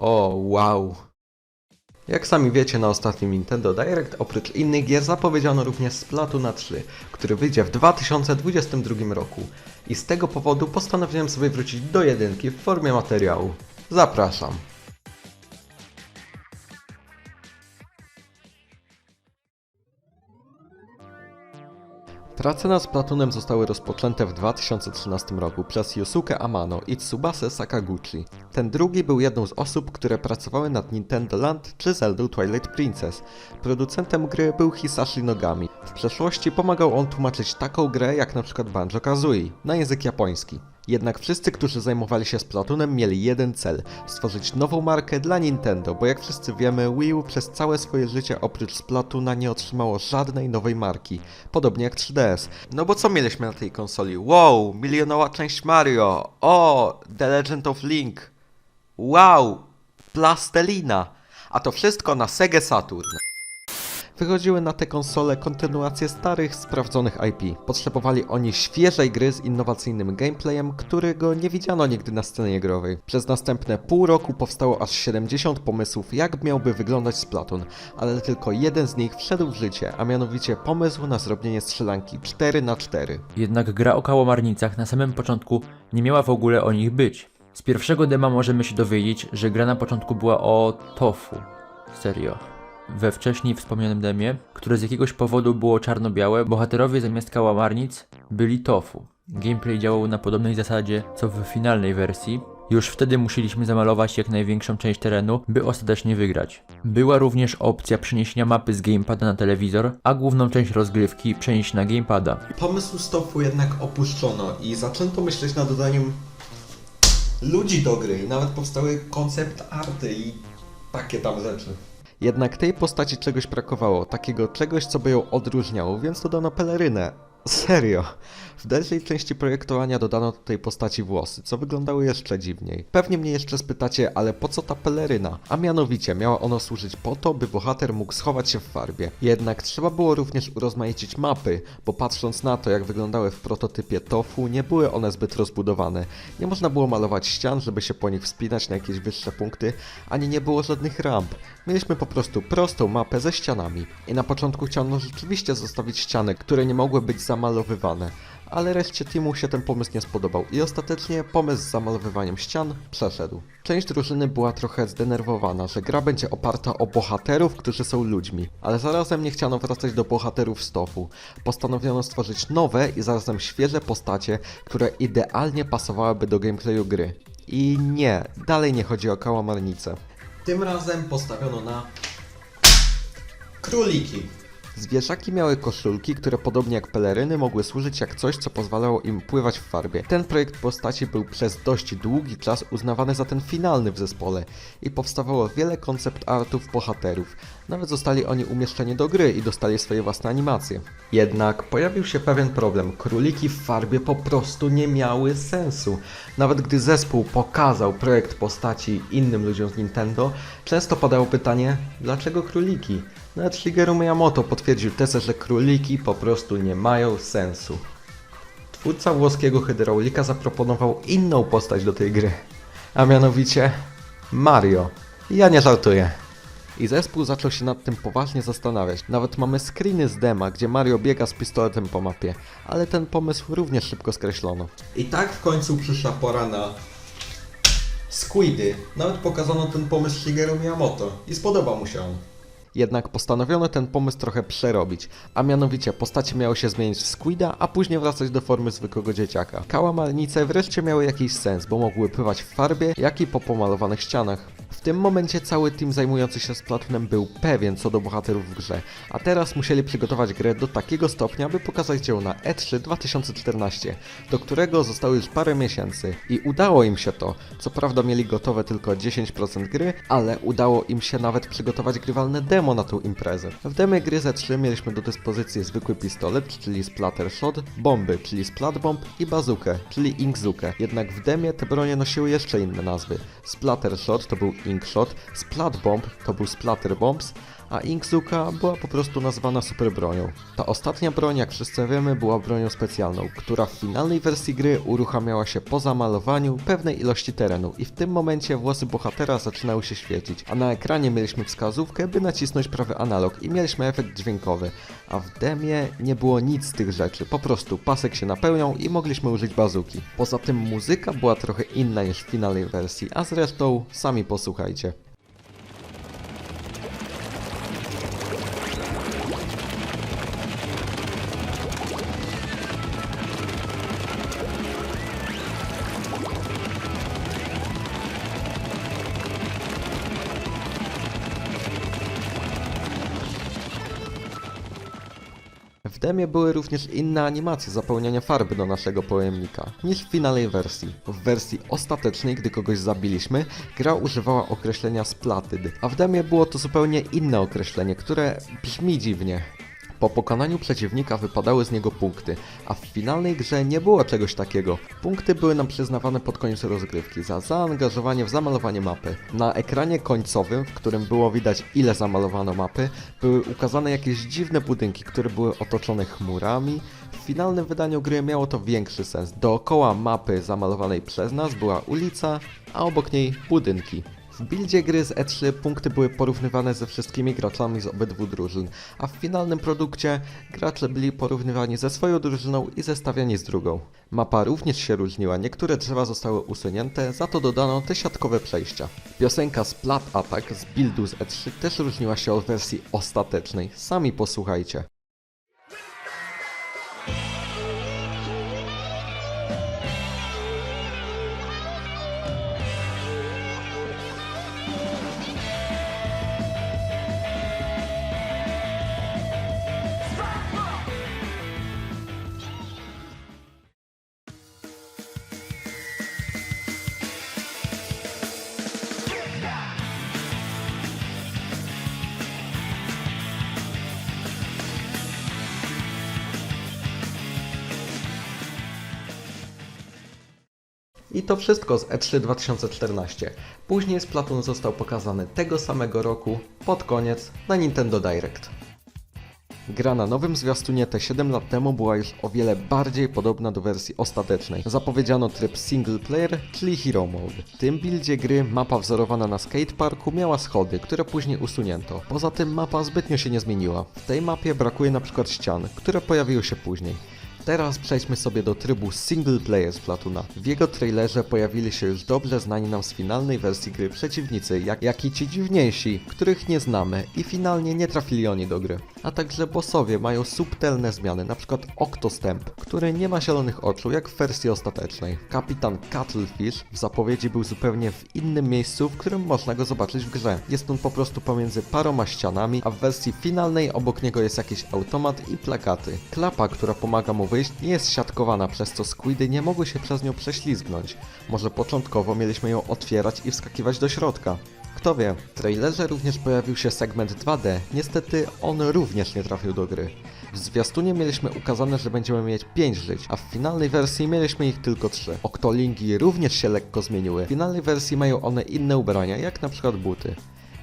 O, wow. Jak sami wiecie, na ostatnim Nintendo Direct oprócz innych gier zapowiedziano również Splatoon 3, który wyjdzie w 2022 roku. I z tego powodu postanowiłem sobie wrócić do jedynki w formie materiału. Zapraszam. Prace nad Splatoonem zostały rozpoczęte w 2013 roku przez Yosuke Amano i Tsubasa Sakaguchi. Ten drugi był jedną z osób, które pracowały nad Nintendo Land czy Zelda Twilight Princess. Producentem gry był Hisashi Nogami. W przeszłości pomagał on tłumaczyć taką grę jak przykład Banjo-Kazooie na język japoński. Jednak wszyscy, którzy zajmowali się Splatoonem mieli jeden cel – stworzyć nową markę dla Nintendo, bo jak wszyscy wiemy, Wii U przez całe swoje życie oprócz Splatoona nie otrzymało żadnej nowej marki, podobnie jak 3DS. No bo co mieliśmy na tej konsoli? Wow, milionowa część Mario! O, The Legend of Link! Wow, Plastelina! A to wszystko na Sega Saturn. Wychodziły na te konsole kontynuacje starych, sprawdzonych IP. Potrzebowali oni świeżej gry z innowacyjnym gameplayem, którego nie widziano nigdy na scenie growej. Przez następne pół roku powstało aż 70 pomysłów, jak miałby wyglądać Splatoon, ale tylko jeden z nich wszedł w życie, a mianowicie pomysł na zrobienie strzelanki 4 na 4 Jednak gra o kałamarnicach na samym początku nie miała w ogóle o nich być. Z pierwszego dema możemy się dowiedzieć, że gra na początku była o tofu. Serio. We wcześniej wspomnianym demie, które z jakiegoś powodu było czarno-białe, bohaterowie zamiast kałamarnic byli tofu. Gameplay działał na podobnej zasadzie co w finalnej wersji. Już wtedy musieliśmy zamalować jak największą część terenu, by ostatecznie wygrać. Była również opcja przeniesienia mapy z gamepada na telewizor, a główną część rozgrywki przenieść na gamepada. Pomysł stopu jednak opuszczono i zaczęto myśleć nad dodaniem ludzi do gry nawet powstały koncept arty i takie tam rzeczy. Jednak tej postaci czegoś brakowało, takiego czegoś, co by ją odróżniało, więc dodano pelerynę. Serio. W dalszej części projektowania dodano do tej postaci włosy, co wyglądały jeszcze dziwniej. Pewnie mnie jeszcze spytacie, ale po co ta peleryna? A mianowicie miała ona służyć po to, by bohater mógł schować się w farbie. Jednak trzeba było również urozmaicić mapy, bo patrząc na to, jak wyglądały w prototypie tofu, nie były one zbyt rozbudowane. Nie można było malować ścian, żeby się po nich wspinać na jakieś wyższe punkty, ani nie było żadnych ramp. Mieliśmy po prostu prostą mapę ze ścianami. I na początku chciano rzeczywiście zostawić ściany, które nie mogły być zamalowywane. Ale reszcie teamu się ten pomysł nie spodobał i ostatecznie pomysł z zamalowywaniem ścian przeszedł. Część drużyny była trochę zdenerwowana, że gra będzie oparta o bohaterów, którzy są ludźmi, ale zarazem nie chciano wracać do bohaterów z tofu. Postanowiono stworzyć nowe i zarazem świeże postacie, które idealnie pasowałyby do gameplayu gry. I nie, dalej nie chodzi o kałamarnicę. Tym razem postawiono na króliki. Zwierzaki miały koszulki, które podobnie jak peleryny mogły służyć jak coś, co pozwalało im pływać w farbie. Ten projekt postaci był przez dość długi czas uznawany za ten finalny w zespole i powstawało wiele koncept artów bohaterów. Nawet zostali oni umieszczeni do gry i dostali swoje własne animacje. Jednak pojawił się pewien problem. Króliki w farbie po prostu nie miały sensu. Nawet gdy zespół pokazał projekt postaci innym ludziom z Nintendo, często padało pytanie, dlaczego króliki? Nawet Shigeru Miyamoto potwierdził tezę, że króliki po prostu nie mają sensu. Twórca włoskiego hydraulika zaproponował inną postać do tej gry, a mianowicie Mario. Ja nie żartuję. I zespół zaczął się nad tym poważnie zastanawiać. Nawet mamy screeny z dema, gdzie Mario biega z pistoletem po mapie, ale ten pomysł również szybko skreślono. I tak w końcu przyszła pora na Squidy. Nawet pokazano ten pomysł Shigeru Miyamoto i spodobał mu się on. Jednak postanowiono ten pomysł trochę przerobić, a mianowicie postacie miały się zmienić w Squida, a później wracać do formy zwykłego dzieciaka. Kałamarnice wreszcie miały jakiś sens, bo mogły pływać w farbie, jak i po pomalowanych ścianach. W tym momencie cały team zajmujący się Splatoonem był pewien co do bohaterów w grze, a teraz musieli przygotować grę do takiego stopnia, by pokazać ją na E E3 2014, do którego zostało już parę miesięcy. I udało im się to. Co prawda mieli gotowe tylko 10% gry, ale udało im się nawet przygotować grywalne demo na tą imprezę. W demie gry Z3 mieliśmy do dyspozycji zwykły pistolet, czyli Splatter Shot, bomby, czyli Splat Bomb i bazukę, czyli Inkzukę. Jednak w demie te bronie nosiły jeszcze inne nazwy. Splatter Shot to był Splat Bomb to był Splatter Bombs, a Inkzuka była po prostu nazwana super bronią. Ta ostatnia broń, jak wszyscy wiemy, była bronią specjalną, która w finalnej wersji gry uruchamiała się po zamalowaniu pewnej ilości terenu i w tym momencie włosy bohatera zaczynały się świecić, a na ekranie mieliśmy wskazówkę, by nacisnąć prawy analog i mieliśmy efekt dźwiękowy, a w demie nie było nic z tych rzeczy, po prostu pasek się napełniał i mogliśmy użyć bazuki. Poza tym muzyka była trochę inna niż w finalnej wersji, a zresztą sami posłuchajcie. W demie były również inne animacje zapełniania farby do naszego pojemnika niż w finalnej wersji. W wersji ostatecznej, gdy kogoś zabiliśmy, gra używała określenia splatted, a w demie było to zupełnie inne określenie, które brzmi dziwnie. Po pokonaniu przeciwnika wypadały z niego punkty, a w finalnej grze nie było czegoś takiego. Punkty były nam przyznawane pod koniec rozgrywki za zaangażowanie w zamalowanie mapy. Na ekranie końcowym, w którym było widać ile zamalowano mapy, były ukazane jakieś dziwne budynki, które były otoczone chmurami. W finalnym wydaniu gry miało to większy sens. Dookoła mapy zamalowanej przez nas była ulica, a obok niej budynki. W buildzie gry z E3 punkty były porównywane ze wszystkimi graczami z obydwu drużyn, a w finalnym produkcie gracze byli porównywani ze swoją drużyną i zestawiani z drugą. Mapa również się różniła, niektóre drzewa zostały usunięte, za to dodano te siatkowe przejścia. Piosenka Splat Attack z buildu z E3 też różniła się od wersji ostatecznej, sami posłuchajcie. I to wszystko z E E3 2014. Później Splatoon został pokazany tego samego roku, pod koniec, na Nintendo Direct. Gra na nowym zwiastunie te 7 lat temu była już o wiele bardziej podobna do wersji ostatecznej. Zapowiedziano tryb single player, czyli Hero Mode. W tym buildzie gry mapa wzorowana na skateparku miała schody, które później usunięto. Poza tym mapa zbytnio się nie zmieniła. W tej mapie brakuje przykład ścian, które pojawiły się później. Teraz przejdźmy sobie do trybu single player z Platuna. W jego trailerze pojawili się już dobrze znani nam z finalnej wersji gry przeciwnicy, jak, jak i ci dziwniejsi, których nie znamy i finalnie nie trafili oni do gry. A także bossowie mają subtelne zmiany, np. Octostamp, który nie ma zielonych oczu jak w wersji ostatecznej. Kapitan Cuttlefish w zapowiedzi był zupełnie w innym miejscu, w którym można go zobaczyć w grze. Jest on po prostu pomiędzy paroma ścianami, a w wersji finalnej obok niego jest jakiś automat i plakaty. Klapa, która pomaga mu wyjść, nie jest siatkowana, przez co squidy nie mogły się przez nią prześlizgnąć. Może początkowo mieliśmy ją otwierać i wskakiwać do środka. Kto wie, w trailerze również pojawił się segment 2D, niestety on również nie trafił do gry. W zwiastunie mieliśmy ukazane, że będziemy mieć 5 żyć, a w finalnej wersji mieliśmy ich tylko 3. Oktolingi również się lekko zmieniły. W finalnej wersji mają one inne ubrania, jak na przykład buty.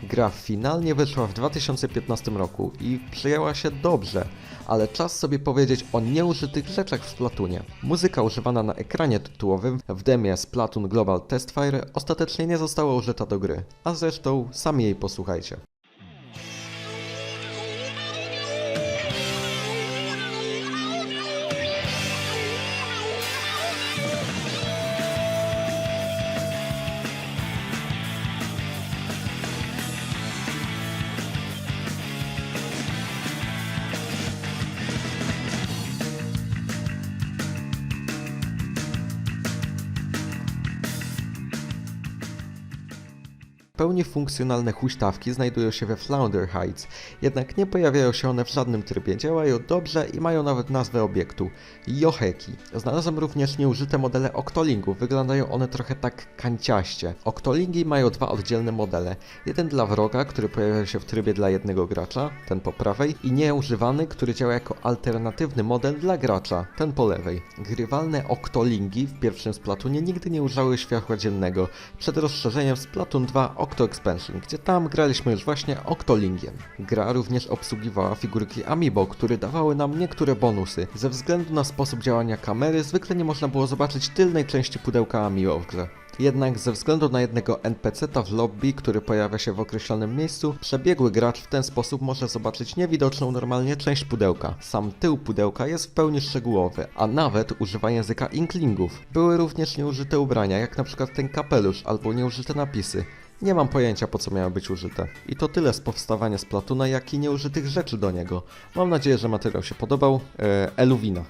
Gra finalnie wyszła w 2015 roku i przyjęła się dobrze, ale czas sobie powiedzieć o nieużytych rzeczach w Splatunie. Muzyka używana na ekranie tytułowym w demie Splatoon Global Testfire ostatecznie nie została użyta do gry, a zresztą sami jej posłuchajcie. W pełni funkcjonalne huśtawki znajdują się we Flounder Heights, jednak nie pojawiają się one w żadnym trybie, działają dobrze i mają nawet nazwę obiektu Joheki. Znalazłem również nieużyte modele Octolingów, wyglądają one trochę tak kanciaście. Octolingi mają dwa oddzielne modele, jeden dla wroga, który pojawia się w trybie dla jednego gracza, ten po prawej, i nieużywany, który działa jako alternatywny model dla gracza, ten po lewej. Grywalne Octolingi w pierwszym Splatunie nigdy nie używały światła dziennego. Przed rozszerzeniem Splatoon 2 Octo Expansion, gdzie tam graliśmy już właśnie Octolingiem. Gra również obsługiwała figurki Amiibo, które dawały nam niektóre bonusy. Ze względu na sposób działania kamery zwykle nie można było zobaczyć tylnej części pudełka Amiibo w grze. Jednak ze względu na jednego NPC-ta w lobby, który pojawia się w określonym miejscu, przebiegły gracz w ten sposób może zobaczyć niewidoczną normalnie część pudełka. Sam tył pudełka jest w pełni szczegółowy, a nawet używa języka inklingów. Były również nieużyte ubrania, jak na przykład ten kapelusz albo nieużyte napisy. Nie mam pojęcia po co miały być użyte. I to tyle z powstawania Splatuna, jak i nieużytych rzeczy do niego. Mam nadzieję, że materiał się podobał. Eee, Eluwina.